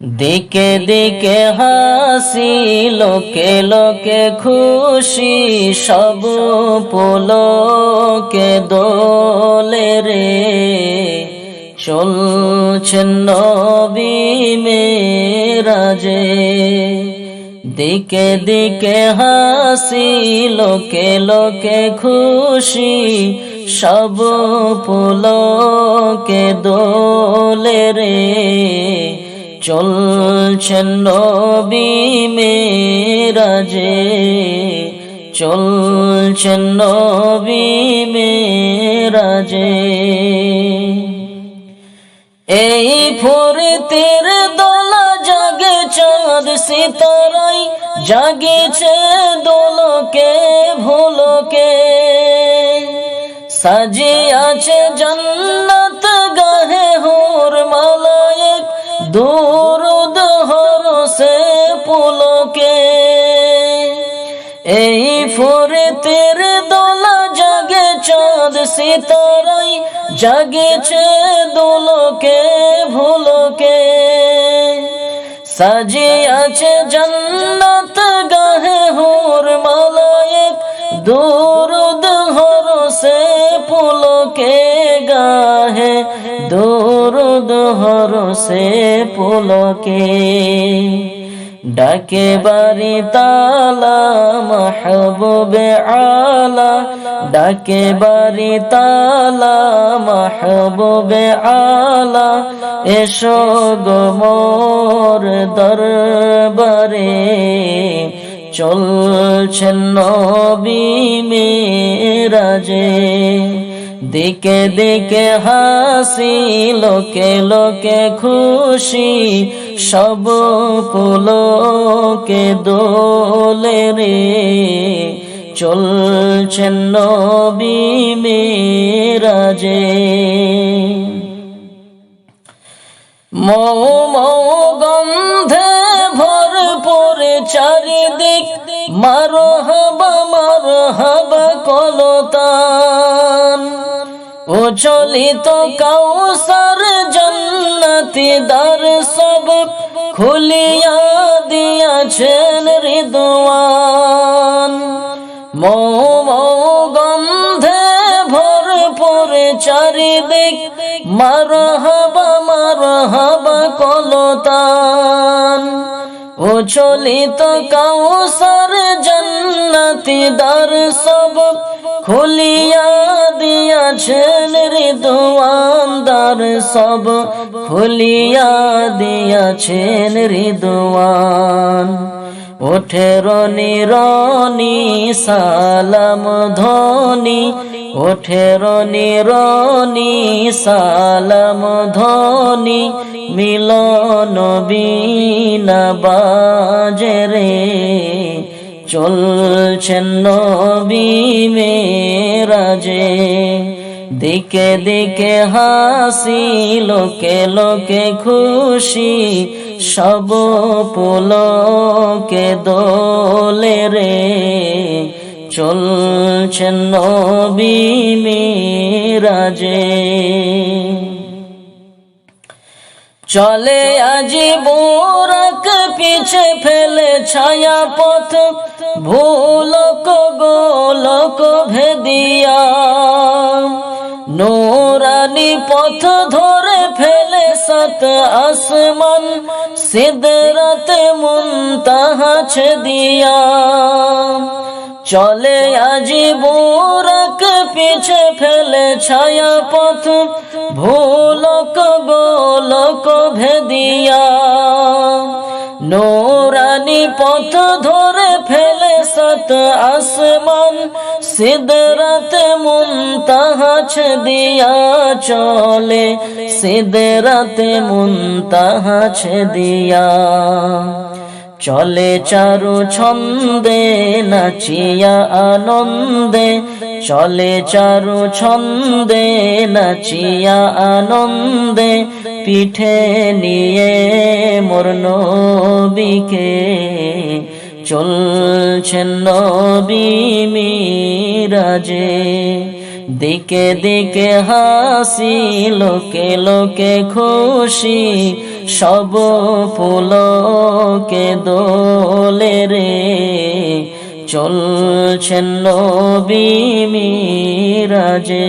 দিকে দিকে হাসি, লোকে লোকে খুশি, সব পুলকে দোলে রে। চলছেন নবী দিকে দিকে হাসি, লোকে লোকে খুশি, সব পুলকে দোলে রে। চলছেন নবী মেরাজে চলছেন নবী মেরাজে। এই ফুরতের দোলা জাগে চাঁদ সিতারাই, জাগেছে দোলকে ভোলকে। সাজিয়াছে জন্নত এই ফুরতের দোলা জাগে চাঁদ সিতারাই, জাগেছে দোলকে, ভুলকে। সাজে আছে জন্নত গাহে হোর মালায়েক, দুরুদ হরসে পুলকে গাহে। দুরুদ হরসে পুলকে। ডাকে বাড়ি তালা, মাহবুবে আলা। ডাকে বাড়ি তালা, মাহবুবে আলা। এসো গো দরবারে। চলছেন নবী মেরাজে। দিকে দিকে হাসি, লোকে লোকে খুশি। সব পুলকে দোলে রে চলছেন নবী মেরাজে। মৌ মৌ গন্ধে ভরপুর চারিদিক মারো ও চলিত কাউসার জন্নতি দার সব খুলিয়া দিয়াছেন রিদওয়ান। মৌ গন্ধে ভরপুর চারিদিক মার হাবা মার হাবা কলতান। ও চলিত কাউসার জন্নতি দার সব খুলিয়া দিয়াছেন রিদওয়ান দার সব। খুলিয়া দিয়াছেন রিদওয়ান। ওঠে রনি রনি, সালাম ধনি ওঠে রনি রনি, সালাম ধনি মিলন বিনা বাজে রে। চলছেন নবী মেরাজে। দিকে দিকে হাসি, লোকে লোকে খুশি, সব পুলকে দোলে রে। চলছেন নবী মিরাজে। চলে আজি বোরক পিছে ফেলে ছায়া পথ। ভুলক গোলক ভেদিয়া। নোরানি পথ ধরে ফেলে সত আসমান। সিদরতে মুনতাহা দিয়া চলে আজি বোরক পিছে ফেলে ছায়া পথ। ভুলক ভেদিয়া নোরানি পথ ধরে ফেলে সত আসমান সিদরত মুনতাহা দিয়া চলে। সিদরত মুনতাহা দিয়া চলে চারু ছন্দে, নাচিয়া আনন্দে। চলে চারু ছন্দে, নাচিয়া আনন্দে। পিঠে নিয়ে মোর নবীকে চলছেন নবী মিরাজে। দিকে দিকে হাসি, লোকে লোকে খুশি সব ফুলকে দোলে রে চলছেন নবী মিরাজে।